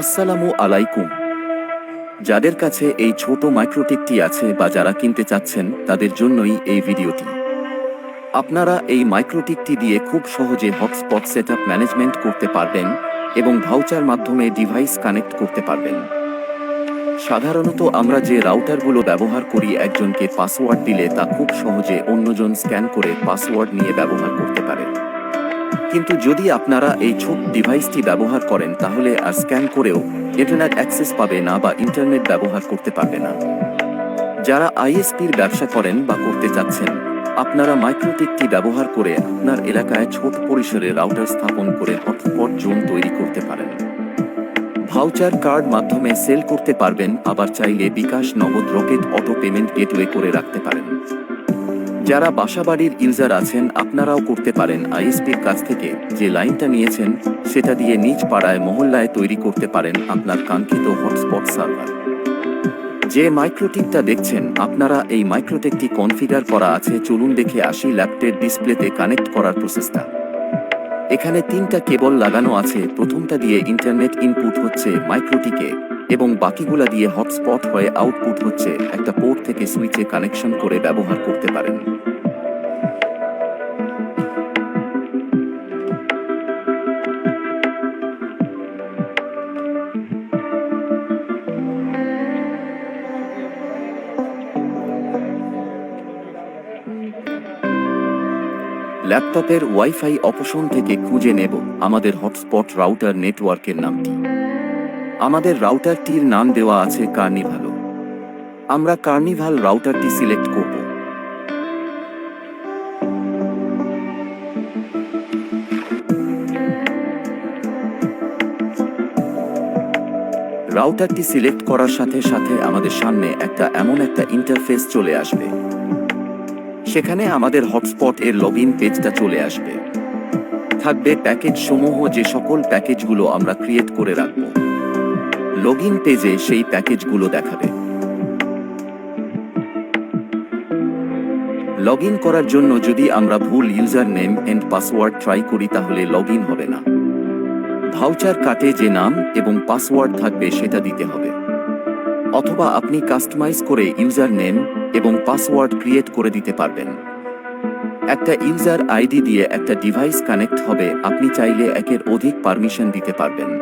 আসসালামু আলাইকুম। যাদের কাছে এই ছোট মাইক্রোটিকটি আছে বা যারা কিনতে চাচ্ছেন, তাদের জন্যই এই ভিডিওটি। আপনারা এই মাইক্রোটিকটি দিয়ে খুব সহজে হটস্পট সেটআপ ম্যানেজমেন্ট করতে পারবেন এবং ভাউচার মাধ্যমে ডিভাইস কানেক্ট করতে পারবেন। সাধারণত আমরা যে রাউটারগুলো ব্যবহার করি, একজনকে পাসওয়ার্ড দিলে তা খুব সহজে অন্যজন স্ক্যান করে পাসওয়ার্ড নিয়ে ব্যবহার করতে পারে। কিন্তু যদি আপনারা এই ছোট ডিভাইসটি ব্যবহার করেন, তাহলে আর স্ক্যান করেও ইন্টারনেট অ্যাক্সেস পাবে না বা ইন্টারনেট ব্যবহার করতে পারবে না। যারা আইএসপির ব্যবসা করেন বা করতে চাচ্ছেন, আপনারা মাইক্রোটিকটি ব্যবহার করে আপনার এলাকায় ছোট পরিসরে রাউটার স্থাপন করে হটস্পট জোন তৈরি করতে পারেন। ভাউচার কার্ড মাধ্যমে সেল করতে পারবেন, আবার চাইলে বিকাশ নগদ রকেট অটো পেমেন্ট গেটওয়ে করে রাখতে পারেন। যারা বাসাবাড়ির ইউজার আছেন, আপনারাও করতে পারেন আইএসপির কাছ থেকে। যে লাইনটা নিয়েছেন, সেটা দিয়ে নিজ পাড়ায় মহল্লায় তৈরি করতে পারেন আপনার কাঙ্ক্ষিত হটস্পট সার্ভার। যে মাইক্রোটিকটা দেখছেন, আপনারা এই মাইক্রোটেকটি কনফিগার করা আছে, চলুন দেখে আসি ল্যাপটের ডিসপ্লেতে কানেক্ট করার প্রসেসটা। এখানে তিনটা কেবল লাগানো আছে, প্রথমটা দিয়ে ইন্টারনেট ইনপুট হচ্ছে মাইক্রোটিকে। এবং বাকিগুলা দিয়ে হটস্পট হয়ে আউটপুট হচ্ছে একটা পোর্ট থেকে সুইচে কানেকশন করে ব্যবহার করতে পারেন। ল্যাপটপের ওয়াইফাই অপশন থেকে খুঁজে নেব আমাদের হটস্পট রাউটার নেটওয়ার্কের নামটি। আমাদের রাউটারটির নাম দেওয়া আছে কার্নিভালো। আমরা কার্নিভাল রাউটারটি সিলেক্ট করব। রাউটারটি সিলেক্ট করার সাথে সাথে আমাদের সামনে একটা এমন একটা ইন্টারফেস চলে আসবে। সেখানে আমাদের হটস্পট এর লগ পেজটা চলে আসবে। থাকবে প্যাকেজ সমূহ যে সকল প্যাকেজগুলো আমরা ক্রিয়েট করে রাখব। লগ ইন পেজে সেই প্যাকেজগুলো দেখাবে। লগ ইন করার জন্য যদি আমরা ভুল user name and password try করি তাহলে লগ ইন হবে না। ভাউচার কাটে যে নাম এবং পাসওয়ার্ড থাকবে সেটা দিতে হবে। অথবা আপনি কাস্টমাইজ করে ইউজার নেম এবং পাসওয়ার্ড ক্রিয়েট করে দিতে পারবেন। একটা ইউজার আইডি দিয়ে একটা ডিভাইস কানেক্ট হবে, আপনি চাইলে একের অধিক পারমিশন দিতে পারবেন।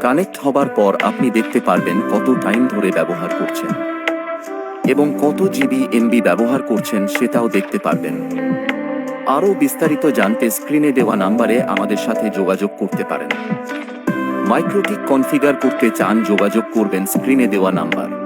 কানেক্ট হবার পর আপনি দেখতে পারবেন কত টাইম ধরে ব্যবহার করছেন। এবং কত জিবি এমবি ব্যবহার করছেন সেটাও দেখতে পারবেন। আরও বিস্তারিত জানতে স্ক্রিনে দেওয়া নাম্বারে আমাদের সাথে যোগাযোগ করতে পারেন। মাইক্রোটিক কনফিগার করতে চান যোগাযোগ করবেন স্ক্রিনে দেওয়া নাম্বার